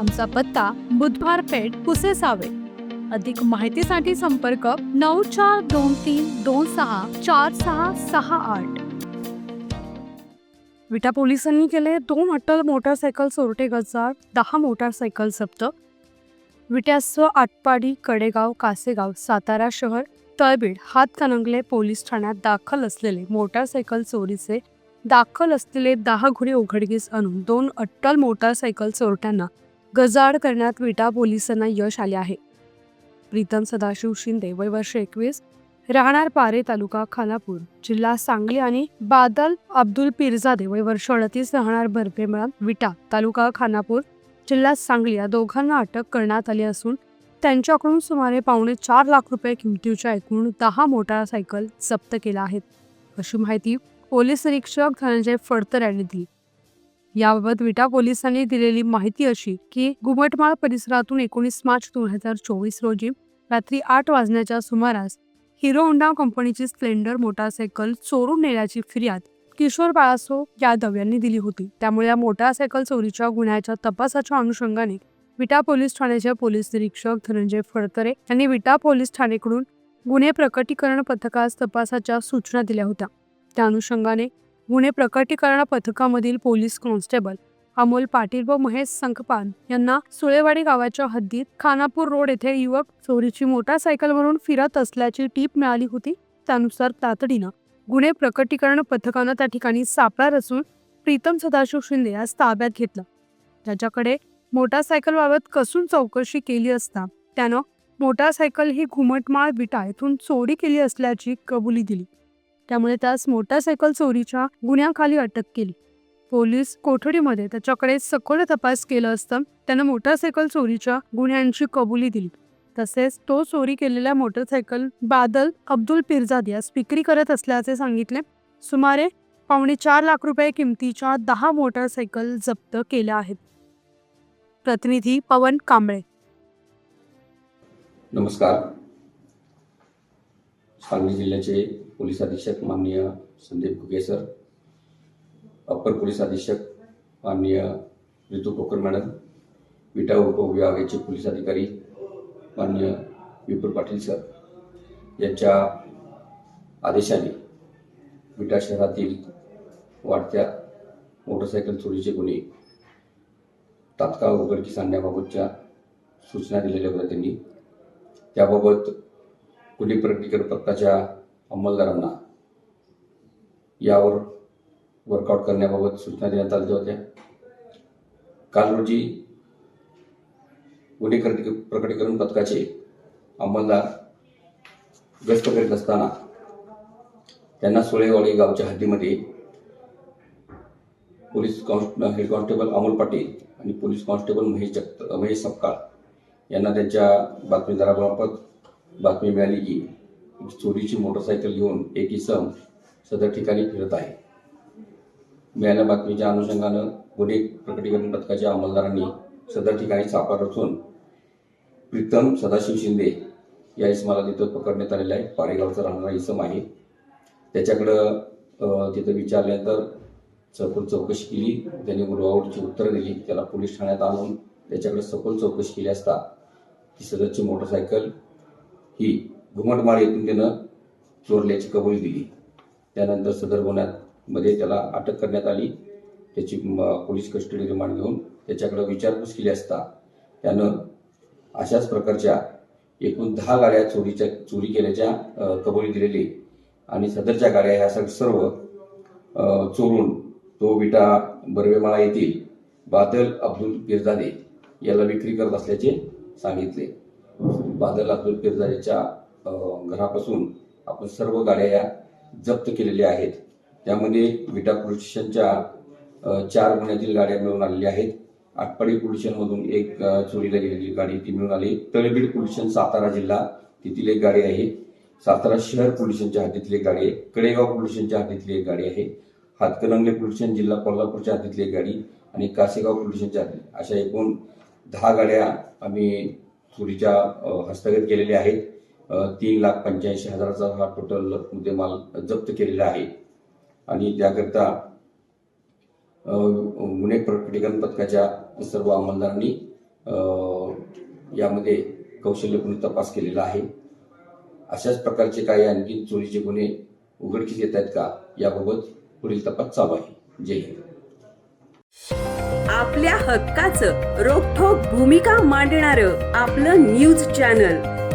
आमचा पत्ता बुधवार पेठ पुसे सावे अधिक माहितीसाठी संपर्क नऊ चार दोन तीन दोन सहा चार सहा सहा आठ. विटा पोलिसांनी केले दोन अटल मोटारसायकल चोरटे गजार दहा मोटारसायकल जप्त. विट्यासह आटपाडी कडेगाव कासेगाव सातारा शहर तळबीड हातकणंगले पोलीस ठाण्यात दाखल असलेले मोटारसायकल चोरीचे दाखल असलेले दहा गुन्हे उघडकीस आणून दोन अट्टल मोटारसायकल चोरट्यांना गजाड करण्यात विटा पोलिसांना यश आले आहे. प्रीतम सदाशिव शिंदे वय वर्ष एकवीस राहणार पारे तालुका खानापूर जिल्हा सांगली आणि बादल अब्दुल पिरजादे वय वर्ष अडतीस राहणार बर्फेमळा विटा तालुका खानापूर जिल्हा सांगली या दोघांना अटक करण्यात आली असून त्यांच्याकडून सुमारे पावणे चार लाख रुपये किमतीच्या एकूण दहा मोटारसायकल जप्त केल्या आहेत. अशी माहिती पोलीस निरीक्षक धनंजय फडतर यांनी दिली. याबाबत विटा पोलिसांनी दिलेली माहिती अशी की घुमटमाळ परिसरातून एकोणीस मार्च दोन हजार चोवीस रोजी रात्री आठ वाजण्याच्या सुमारास हिरो होंडा कंपनीची स्प्लेंडर मोटारसायकल चोरून नेल्याची फिर्याद किशोर बाळासो यादव यांनी दिली होती. त्यामुळे या मोटारसायकल चोरीच्या गुन्ह्याच्या तपासाच्या अनुषंगाने विटा पोलीस ठाण्याचे पोलीस निरीक्षक धनंजय फडतरे यांनी विटा पोलीस ठाणेकडून गुन्हे प्रकटीकरण पथकास तपासाच्या सूचना दिल्या होत्या. त्या अनुषंगाने गुन्हे प्रकटीकरण पथकामधील पोलीस कॉन्स्टेबल अमोल पाटील व महेश संकपान यांना सुळेवाडी गावाच्या हद्दीत खानापूर रोड येथे युवक चोरीची मोटारसायकलवरून फिरत असल्याची टीप मिळाली होती. त्यानुसार तातडीनं गुन्हे प्रकटीकरण पथकानं त्या ठिकाणी सापळा रचून प्रीतम सदाशिव शिंदे यास ताब्यात घेतलं. त्याच्याकडे मोटारसायकलबाबत कसून चौकशी केली असता त्यानं मोटारसायकल ही घुमटमाळ विटा येथून चोरी केली असल्याची कबुली दिली. त्यामुळे त्यास मोटारसायकल चोरीच्या गुन्ह्याखाली अटक केली. पोलीस कोठडीमध्ये त्याच्याकडे सखोल तपास केला असता त्यानं मोटारसायकल चोरीच्या गुन्ह्यांची कबुली दिली. तसेच तो चोरी केलेल्या मोटारसायकल बादल अब्दुल पिरजाद यास विक्री करत असल्याचे सांगितले. सुमारे पावणे चार लाख रुपये किमतीच्या दहा मोटारसायकल जप्त केल्या आहेत. प्रतिनिधी पवन कांबळे. नमस्कार. सांगली जिल्ह्याचे पोलीस अधीक्षक माननीय Sandeep Ghuge sir upper police अधीक्षक माननीय ऋतू कोकर मॅडम विटा उपविभागाचे पोलीस अधिकारी माननीय विपुल पाटील सर यांच्या आदेशाने विटा शहरातील वाढत्या मोटरसायकल चोरीचे गुन्हे तात्काळ उघडकीस आणण्याबाबतच्या सूचना दिलेल्या होत्या त्यांनी. त्याबाबत गुन्हे प्रकटीकरण पथकाच्या अंमलदारांना. यावर वर्कआउट करण्याबाबत सूचना देण्यात आल्या होत्या. काल रोजी गुन्हे प्रकटीकरण पथकाचे अंमलदार गस्त करीत असताना त्यांना सोळेवाडी गावच्या हद्दीमध्ये police constable head constable Amol Patil आणि पोलीस कॉन्स्टेबल महेश जगत महेश सपकाळ यांना त्यांच्या बातमीदारामार्फत बातमी मिळाली की चोरीची मोटरसायकल घेऊन एक इसम सदर ठिकाणी फिरत आहे. मिळाल्या बातमीच्या अनुषंगानं गुन्हे प्रकटीकरण पथकाच्या अंमलदारांनी सदर ठिकाणी छापा रचून प्रीतम सदाशिव शिंदे या इसमाला तिथं पकडण्यात आलेला आहे. पारेगावचा राहणारा इसम आहे. त्याच्याकडं तिथं विचारल्यानंतर सखोल चौकशी केली. त्याने गुरुवावरची उत्तरं दिली. त्याला पोलीस ठाण्यात आणून त्याच्याकडे सखोल चौकशी केली असता ती सदरची मोटरसायकल ही घुमटमाळ येथून त्यानं चोरल्याची कबुली दिली. त्यानंतर सदर गुन्ह्यात मध्ये त्याला अटक करण्यात आली. त्याची पोलीस कस्टडी रिमांड घेऊन त्याच्याकडे विचारपूस केली असता त्यानं अशाच प्रकारच्या एकूण दहा गाड्या चोरीच्या चोरी केल्याच्या कबुली दिलेली आणि सदरच्या गाड्या ह्या सग- सर्व चोरून तो विटा बर्वेमाळा येथील बादल अब्दुल पिरजादे याला विक्री करत असल्याचे सांगितले. बादल अब्दुल पिरजादेच्या घरापासून आपण सर्व गाड्या या जप्त केलेल्या आहेत. त्यामध्ये विटा पोलीस स्टेशनच्या चार गुन्ह्यातील गाड्या मिळून आलेल्या आहेत. आटपाडी पोलीस स्टेशनमधून एक चोरीला गेलेली गाडी ती मिळून आली. तळबीड पोलीस स्टेशन सातारा जिल्हा तेथील एक गाडी आहे. सातारा शहर पोलीस स्टेशनच्या हद्दीतली एक गाडी आहे. कडेगाव पोलीस स्टेशनच्या हद्दीतली एक गाडी आहे. हातकणंगले पोलीस स्टेशन जिल्हा कोल्हापूरच्या हद्दीतली एक गाडी आणि कासेगाव पोलीस स्टेशनच्या हद्दीत अशा एकूण दहा गाड्या आम्ही चोरीच्या हस्तगत केलेल्या आहेत. तीन लाख पंच्याऐंशी हजाराचा हा टोटल मुद्देमाल जप्त केलेला आहे. आणि त्याकरता गुन्हे प्रकटीकरण पथकाच्या सर्व अंमलदारांनी यामध्ये कौशल्यपूर्ण तपास केलेला आहे. अशाच प्रकारचे काही आणखी चोरीचे गुन्हे उघडकीस येत आहेत का? याबाबत पुढील तपास चालू आहे. जय हिंद. आपल्या हक्काचं रोखोक भूमिका मांडणार आपलं news channel.